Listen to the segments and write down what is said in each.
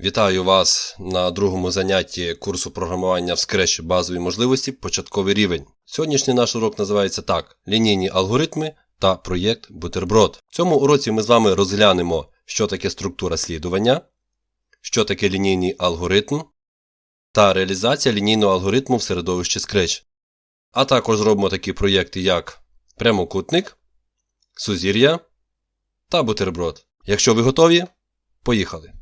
Вітаю вас на другому занятті курсу програмування в Scratch базові можливості початковий рівень. Сьогоднішній наш урок називається так: лінійні алгоритми та проєкт Бутерброд. В цьому уроці ми з вами розглянемо, що таке структура слідування, що таке лінійний алгоритм та реалізація лінійного алгоритму в середовищі Scratch. А також зробимо такі проєкти, як прямокутник, сузір'я та бутерброд. Якщо ви готові, поїхали!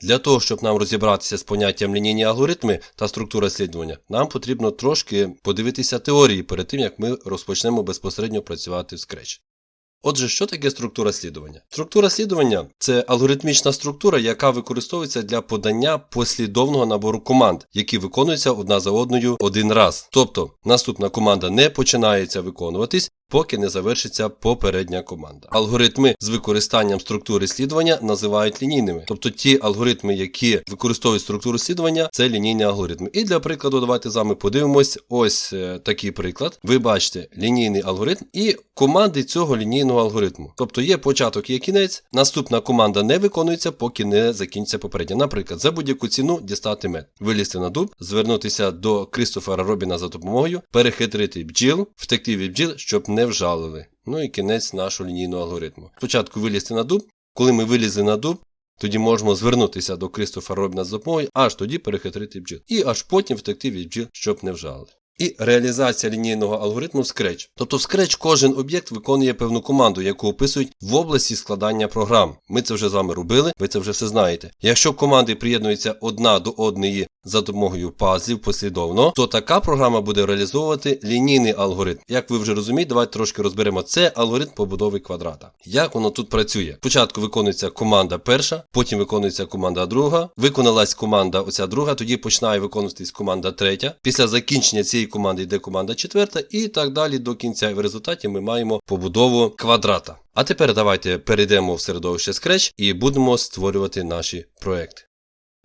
Для того, щоб нам розібратися з поняттям лінійні алгоритми та структура слідування, нам потрібно трошки подивитися теорії перед тим, як ми розпочнемо безпосередньо працювати в Scratch. Отже, що таке структура слідування? Структура слідування це алгоритмічна структура, яка використовується для подання послідовного набору команд, які виконуються одна за одною один раз. Тобто наступна команда не починається виконуватись, поки не завершиться попередня команда. Алгоритми з використанням структури слідування називають лінійними. Тобто ті алгоритми, які використовують структуру слідування, це лінійні алгоритми. І для прикладу, давайте з вами подивимось ось е, такий приклад. Ви бачите лінійний алгоритм і команди цього лінійного алгоритму. Тобто є початок, є кінець. Наступна команда не виконується, поки не закінчиться попередня. Наприклад, за будь-яку ціну дістати мед, вилізти на дуб, звернутися до Крістофера Робіна за допомогою, перехитрити бджіл, втекти від бджіл, щоб не вжалили. Ну і кінець нашого лінійного алгоритму. Спочатку вилізти на дуб. Коли ми вилізли на дуб, тоді можемо звернутися до Крістофера Робіна з допомогою, аж тоді перехитрити бджіл. І аж потім втекти від бджіл, щоб не вжалили. І реалізація лінійного алгоритму в Scratch. Тобто в Scratch кожен об'єкт виконує певну команду, яку описують в області складання програм. Ми це вже з вами робили, ви це вже все знаєте. Якщо команди приєднуються одна до одної за допомогою пазлів послідовно, то така програма буде реалізовувати лінійний алгоритм. Як ви вже розумієте, давайте трошки розберемо. Це алгоритм побудови квадрата. Як воно тут працює? Спочатку виконується команда перша, потім виконується команда друга. Виконалась команда оця друга, тоді починає виконуватись команда третя. Після закінчення цієї команди йде команда четверта, і так далі до кінця. В результаті ми маємо побудову квадрата. А тепер давайте перейдемо в середовище Scratch і будемо створювати наші проекти.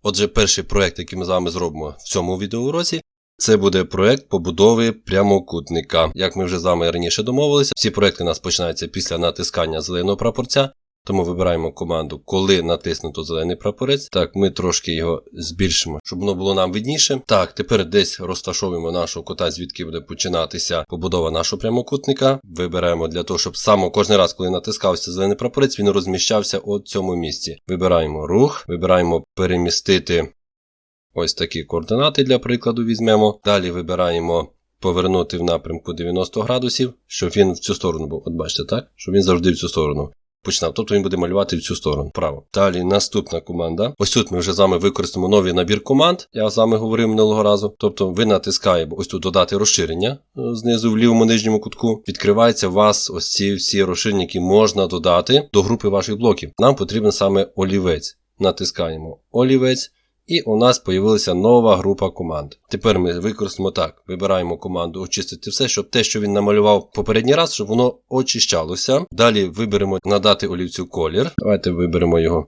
Отже, перший проект, який ми з вами зробимо в цьому відеоуроці, це буде проект побудови прямокутника. Як ми вже з вами раніше домовилися, всі проекти у нас починаються після натискання зеленого прапорця. Тому вибираємо команду, коли натиснуто зелений прапорець. Так, ми трошки його збільшимо, щоб воно було нам видніше. Так, тепер десь розташовуємо нашого кота, звідки буде починатися побудова нашого прямокутника. Вибираємо для того, щоб саме кожен раз, коли натискався зелений прапорець, він розміщався у цьому місці. Вибираємо рух, вибираємо перемістити ось такі координати для прикладу візьмемо. Далі вибираємо. Повернути в напрямку 90 градусів, щоб він в цю сторону був. От бачите, так? Щоб він завжди в цю сторону починав. Тобто він буде малювати в цю сторону. Право. Далі наступна команда. Ось тут ми вже з вами використаємо новий набір команд. Я з вами говорив минулого разу. Тобто ви натискаєте ось тут додати розширення е, знизу в лівому нижньому кутку. Відкривається у вас ось ці всі розширення, які можна додати до групи ваших блоків. Нам потрібен саме олівець. Натискаємо олівець. І у нас з'явилася нова група команд. Тепер ми використаємо так: вибираємо команду очистити все, щоб те, що він намалював попередній раз, щоб воно очищалося. Далі виберемо надати олівцю колір. Давайте виберемо його.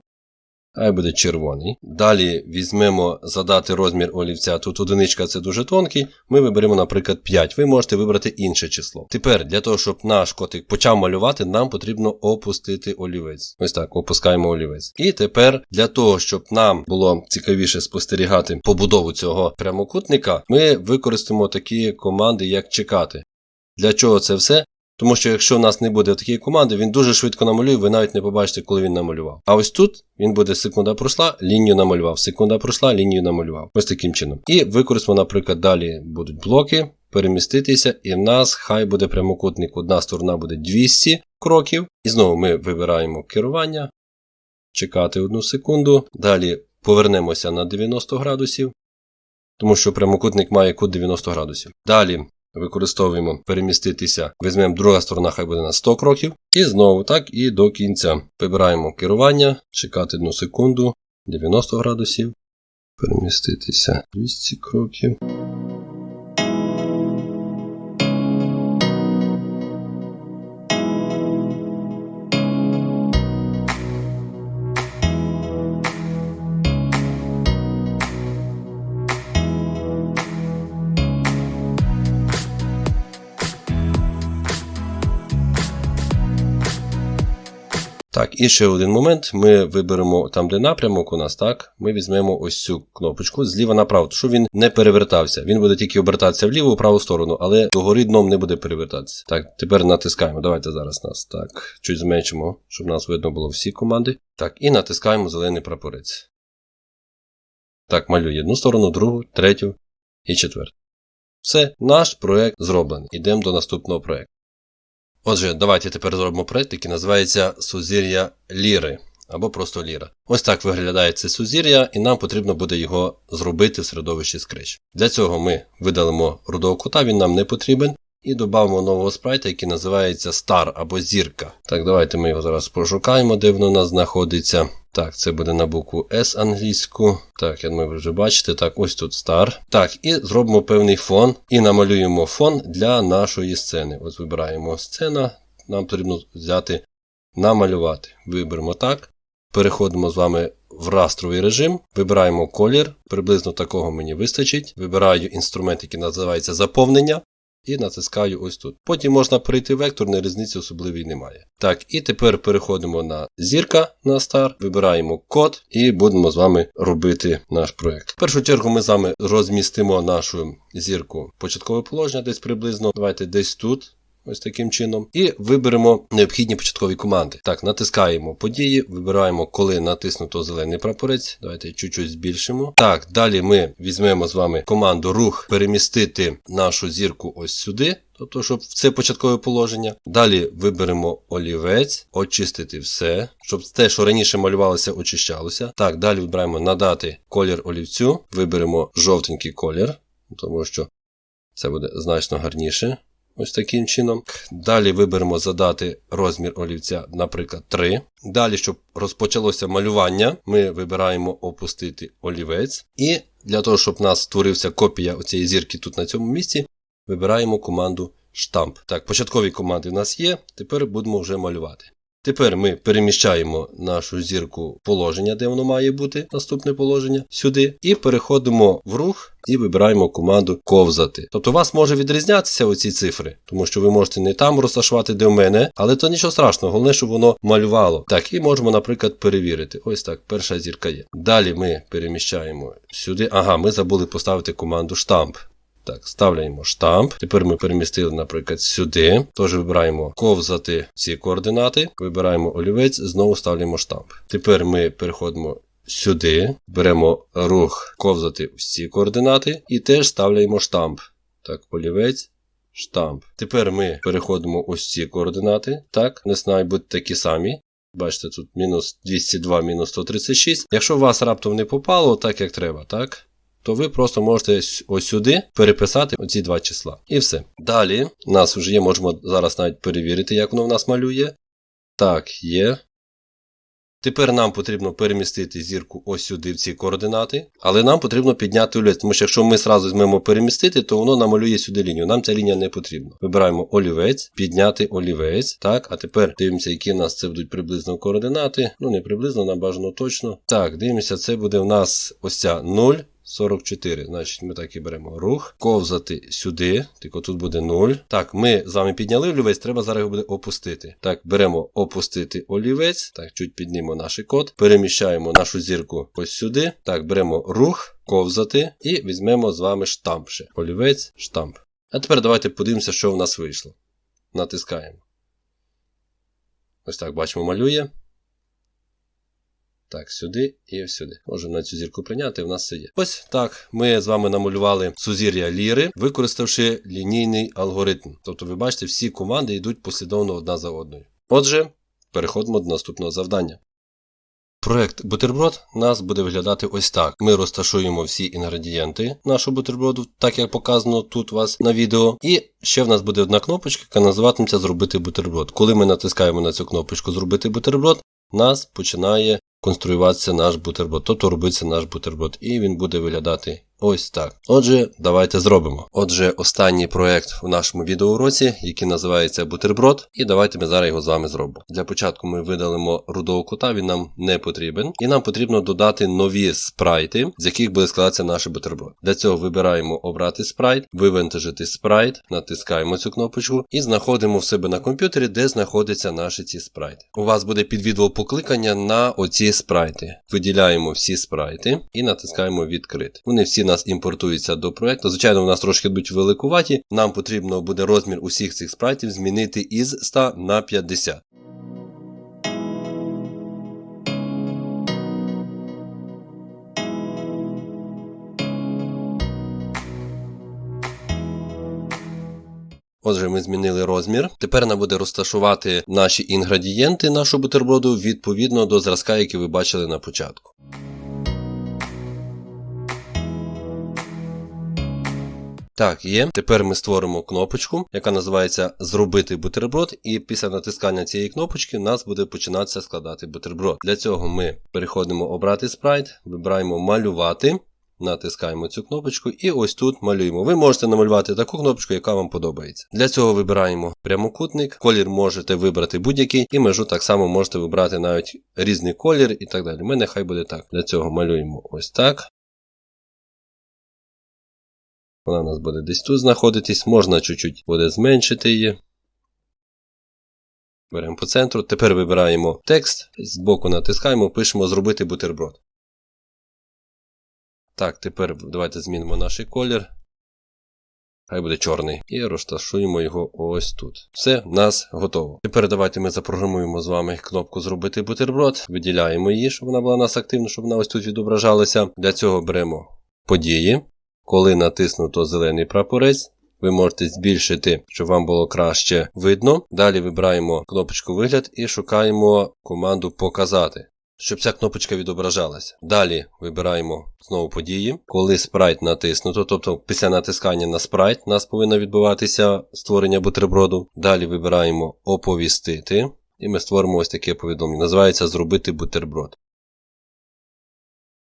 Хай буде червоний. Далі візьмемо задати розмір олівця. Тут одиничка це дуже тонкий. Ми виберемо, наприклад, 5. Ви можете вибрати інше число. Тепер, для того, щоб наш котик почав малювати, нам потрібно опустити олівець. Ось так, опускаємо олівець. І тепер, для того, щоб нам було цікавіше спостерігати побудову цього прямокутника, ми використаємо такі команди, як чекати. Для чого це все? Тому що якщо в нас не буде такої команди, він дуже швидко намалює, ви навіть не побачите, коли він намалював. А ось тут він буде секунда пройшла, лінію намалював, секунда пройшла, лінію намалював. Ось таким чином. І використаємо, наприклад, далі будуть блоки, переміститися, і в нас хай буде прямокутник. Одна сторона буде 200 кроків. І знову ми вибираємо керування, чекати одну секунду. Далі повернемося на 90 градусів, тому що прямокутник має кут 90 градусів. Далі використовуємо переміститися. Візьмемо друга сторона, хай буде на 100 кроків. І знову так і до кінця. Вибираємо керування, чекати 1 секунду, 90 градусів. Переміститися 200 кроків. І ще один момент. Ми виберемо там, де напрямок у нас, так, ми візьмемо ось цю кнопочку зліва направо, щоб він не перевертався. Він буде тільки обертатися в ліву, в праву сторону, але догори дном не буде перевертатися. Так, тепер натискаємо. Давайте зараз нас так чуть зменшимо, щоб нас видно було всі команди. Так, і натискаємо зелений прапорець. Так, малюю одну сторону, другу, третю і четверту. Все, наш проект зроблений. Йдемо до наступного проекту. Отже, давайте тепер зробимо проект, який називається Сузір'я Ліри або просто Ліра. Ось так виглядає це сузір'я, і нам потрібно буде його зробити в середовищі Scratch. Для цього ми видалимо рудого кута, він нам не потрібен. І додамо нового спрайта, який називається Star або зірка. Так, давайте ми його зараз пошукаємо, де воно у нас знаходиться. Так, це буде на букву S англійську. Так, я думаю, ви вже бачите. Так, ось тут Star. Так, і зробимо певний фон. І намалюємо фон для нашої сцени. Ось вибираємо сцена. Нам потрібно взяти намалювати. Виберемо так. Переходимо з вами в растровий режим, вибираємо колір, приблизно такого мені вистачить. Вибираю інструмент, який називається заповнення. І натискаю ось тут. Потім можна перейти вектор, векторний, різниці особливої немає. Так, і тепер переходимо на зірка на стар, вибираємо код і будемо з вами робити наш проект. В першу чергу ми з вами розмістимо нашу зірку початкове положення, десь приблизно. Давайте десь тут. Ось таким чином. І виберемо необхідні початкові команди. Так, натискаємо події, вибираємо, коли натиснуто зелений прапорець. Давайте чуть-чуть збільшимо. Так, далі ми візьмемо з вами команду рух перемістити нашу зірку ось сюди. Тобто, щоб це початкове положення. Далі виберемо олівець, очистити все, щоб те, що раніше малювалося, очищалося. Так, далі вибираємо надати колір олівцю, виберемо жовтенький колір, тому що це буде значно гарніше. Ось таким чином. Далі виберемо задати розмір олівця, наприклад, 3. Далі, щоб розпочалося малювання, ми вибираємо опустити олівець. І для того, щоб у нас створився копія цієї зірки тут на цьому місці, вибираємо команду штамп. Так, початкові команди в нас є. Тепер будемо вже малювати. Тепер ми переміщаємо нашу зірку положення, де воно має бути, наступне положення, сюди, і переходимо в рух і вибираємо команду ковзати. Тобто у вас може відрізнятися оці цифри, тому що ви можете не там розташувати, де в мене, але то нічого страшного, головне, щоб воно малювало. Так, і можемо, наприклад, перевірити. Ось так, перша зірка є. Далі ми переміщаємо сюди. Ага, ми забули поставити команду штамп. Так, ставляємо штамп. Тепер ми перемістили, наприклад, сюди. Тож вибираємо ковзати ці координати. Вибираємо олівець, знову ставляємо штамп. Тепер ми переходимо сюди, беремо рух ковзати в координати і теж ставляємо штамп. Так, олівець. Штамп. Тепер ми переходимо ось ці координати. Так, не знаю, будуть такі самі. Бачите, тут мінус 202, мінус 136. Якщо у вас раптом не попало, так як треба, так? То ви просто можете ось сюди переписати оці два числа. І все. Далі у нас вже є, можемо зараз навіть перевірити, як воно в нас малює. Так, є. Тепер нам потрібно перемістити зірку ось сюди в ці координати, але нам потрібно підняти олівець, тому що якщо ми зразу візьмемо перемістити, то воно намалює сюди лінію. Нам ця лінія не потрібна. Вибираємо олівець, підняти олівець. Так, а тепер дивимося, які в нас це будуть приблизно координати. Ну, не приблизно, нам бажано точно. Так, дивимося, це буде в нас ось ця 0. 44. Значить, ми так і беремо рух, ковзати сюди, тільки тут буде 0. Так, ми з вами підняли олівець, треба зараз його буде опустити. Так, беремо опустити олівець. Так, чуть піднімемо наш код. Переміщаємо нашу зірку ось сюди. Так, беремо рух, ковзати і візьмемо з вами штамп ще. Олівець, штамп. А тепер давайте подивимося, що в нас вийшло. Натискаємо. Ось так бачимо, малює. Так, сюди і сюди. Можемо на цю зірку прийняти, в нас це є. Ось так. Ми з вами намалювали сузір'я ліри, використавши лінійний алгоритм. Тобто, ви бачите, всі команди йдуть послідовно одна за одною. Отже, переходимо до наступного завдання. Проект бутерброд нас буде виглядати ось так. Ми розташуємо всі інгредієнти нашого бутерброду, так як показано тут у вас на відео. І ще в нас буде одна кнопочка, яка називатиметься Зробити бутерброд. Коли ми натискаємо на цю кнопочку Зробити бутерброд, нас починає конструюватися наш бутерброд, тобто робиться наш бутерброд. І він буде виглядати Ось так. Отже, давайте зробимо. Отже, останній проект в нашому відеоуроці, який називається бутерброд, і давайте ми зараз його з вами зробимо. Для початку ми видалимо рудого кута, він нам не потрібен. І нам потрібно додати нові спрайти, з яких буде складатися наш бутерброд. Для цього вибираємо обрати спрайт, вивантажити спрайт, натискаємо цю кнопочку і знаходимо в себе на комп'ютері, де знаходяться наші ці спрайти. У вас буде під відео покликання на оці спрайти. Виділяємо всі спрайти і натискаємо відкрити. Вони всі у нас імпортуються до проекту. Звичайно, у нас трошки будуть великуваті. Нам потрібно буде розмір усіх цих спрайтів змінити із 100 на 50. Отже, ми змінили розмір. Тепер нам буде розташувати наші інгредієнти нашого бутерброду відповідно до зразка, який ви бачили на початку. Так, є. Тепер ми створимо кнопочку, яка називається Зробити бутерброд, і після натискання цієї кнопочки у нас буде починатися складати бутерброд. Для цього ми переходимо обрати спрайт, вибираємо малювати. Натискаємо цю кнопочку і ось тут малюємо. Ви можете намалювати таку кнопочку, яка вам подобається. Для цього вибираємо прямокутник, колір можете вибрати будь-який, і межу так само можете вибрати навіть різний колір і так далі. Ми нехай буде так. Для цього малюємо ось так. Вона у нас буде десь тут знаходитись, можна чуть-чуть буде зменшити її. Беремо по центру. Тепер вибираємо текст, збоку натискаємо, пишемо Зробити бутерброд. Так, тепер давайте змінимо наш колір. Хай буде чорний. І розташуємо його ось тут. Все, в нас готово. Тепер давайте ми запрограмуємо з вами кнопку Зробити бутерброд. Виділяємо її, щоб вона була у нас активна, щоб вона ось тут відображалася. Для цього беремо події. Коли натиснуто зелений прапорець, ви можете збільшити, щоб вам було краще видно. Далі вибираємо кнопочку Вигляд і шукаємо команду Показати, щоб ця кнопочка відображалася. Далі вибираємо знову події. Коли спрайт натиснуто, тобто після натискання на спрайт у нас повинно відбуватися створення бутерброду. Далі вибираємо Оповістити. І ми створимо ось таке повідомлення. Називається Зробити бутерброд.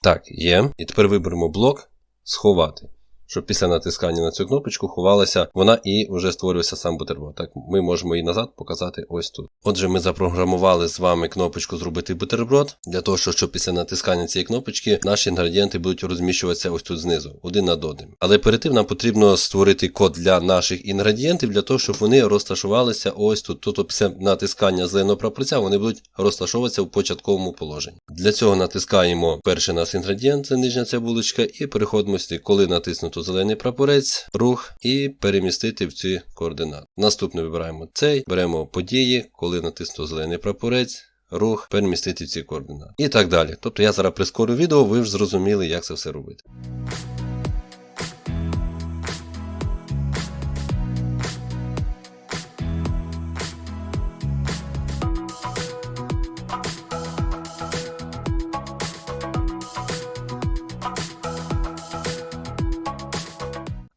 Так, є. І тепер виберемо блок сховати. Щоб після натискання на цю кнопочку ховалася вона і вже створювався сам бутерброд. Так, ми можемо її назад показати ось тут. Отже, ми запрограмували з вами кнопочку Зробити бутерброд для того, щоб після натискання цієї кнопочки наші інгредієнти будуть розміщуватися ось тут знизу, один над одним. Але перед тим нам потрібно створити код для наших інгредієнтів, для того, щоб вони розташувалися ось тут. Тобто після натискання зеленого прапорця вони будуть розташовуватися в початковому положенні. Для цього натискаємо перший наш інгредієнт, це нижня цибулечка, і переходимо сюди, коли натиснуто зелений прапорець, рух і перемістити в ці координати. Наступно вибираємо цей, беремо події, коли натиснуто зелений прапорець. Рух перемістити в ці координати. І так далі. Тобто я зараз прискорю відео, ви вже зрозуміли, як це все робити.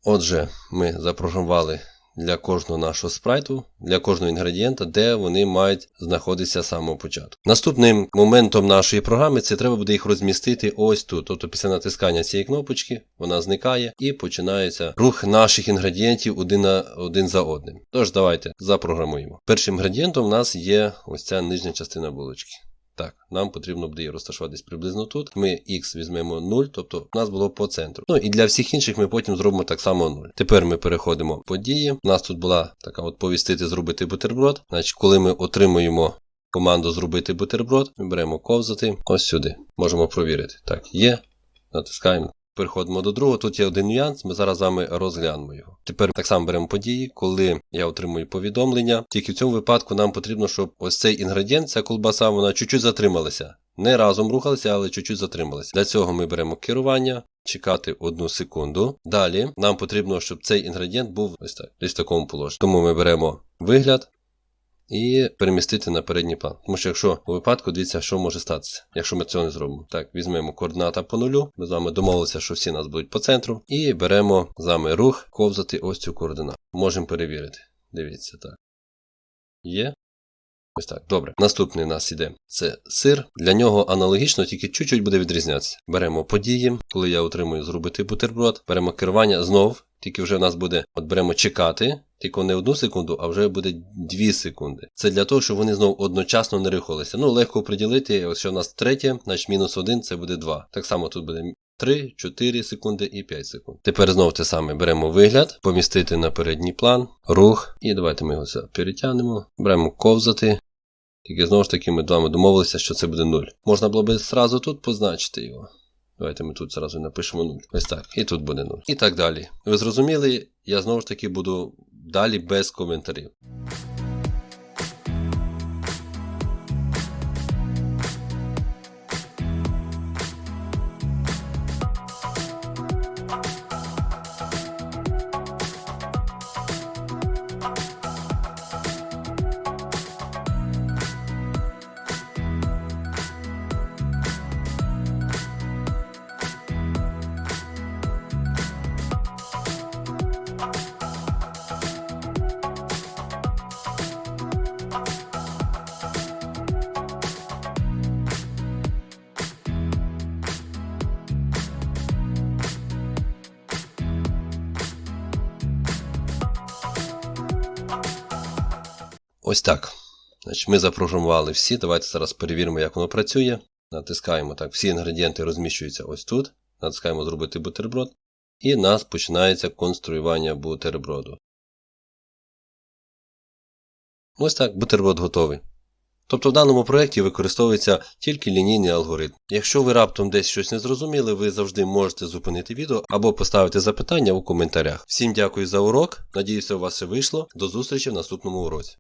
Отже, ми запрограмували для кожного нашого спрайту, для кожного інгредієнта, де вони мають знаходитися з самого початку. Наступним моментом нашої програми це треба буде їх розмістити ось тут. Тобто після натискання цієї кнопочки вона зникає і починається рух наших інгредієнтів один, на, один за одним. Тож, давайте запрограмуємо. Першим інгредієнтом у нас є ось ця нижня частина булочки. Так, нам потрібно буде її розташуватись приблизно тут. Ми x візьмемо 0, тобто у нас було по центру. Ну і для всіх інших ми потім зробимо так само 0. Тепер ми переходимо в події. У нас тут була така от повістити зробити бутерброд. Значить, коли ми отримуємо команду зробити бутерброд, ми беремо ковзати ось сюди. Можемо провірити. Так, є. Натискаємо. Переходимо до другого. Тут є один нюанс, ми зараз з вами розглянемо його. Тепер так само беремо події, коли я отримую повідомлення. Тільки в цьому випадку нам потрібно, щоб ось цей інгредієнт, ця колбаса, вона чуть-чуть затрималася. Не разом рухалися, але чуть-чуть затрималася. Для цього ми беремо керування, чекати одну секунду. Далі нам потрібно, щоб цей інгредієнт був ось так, десь в такому положенні. Тому ми беремо вигляд. І перемістити на передній план. Тому що якщо у випадку, дивіться, що може статися, якщо ми цього не зробимо. Так, візьмемо координата по нулю. Ми з вами домовилися, що всі нас будуть по центру. І беремо з вами рух, ковзати ось цю координату. Можемо перевірити. Дивіться так. Є. Ось так, добре. Наступний у нас іде. Це сир. Для нього аналогічно, тільки чуть-чуть буде відрізнятися. Беремо події, коли я отримую зробити бутерброд. Беремо керування знов, тільки вже у нас буде, от беремо чекати, тільки не одну секунду, а вже буде 2 секунди. Це для того, щоб вони знову одночасно не рухалися. Ну, легко приділити, ось що у нас третє, значить мінус 1 це буде 2. Так само тут буде 3, 4 секунди і 5 секунд. Тепер знову те саме беремо вигляд, помістити на передній план, рух, і давайте ми його перетягнемо. Беремо ковзати. Тільки знову ж таки ми вами домовилися, що це буде 0. Можна було би зразу тут позначити його. Давайте ми тут зразу напишемо 0. Ось так. І тут буде 0. І так далі. Ви зрозуміли, я знову ж таки буду далі без коментарів. Ось так. Значить, ми запрограмували всі. Давайте зараз перевіримо, як воно працює. Натискаємо так, всі інгредієнти розміщуються ось тут. Натискаємо зробити бутерброд. І у нас починається конструювання бутерброду. Ось так, бутерброд готовий. Тобто в даному проєкті використовується тільки лінійний алгоритм. Якщо ви раптом десь щось не зрозуміли, ви завжди можете зупинити відео або поставити запитання у коментарях. Всім дякую за урок. Надіюся, у вас все вийшло. До зустрічі в наступному уроці.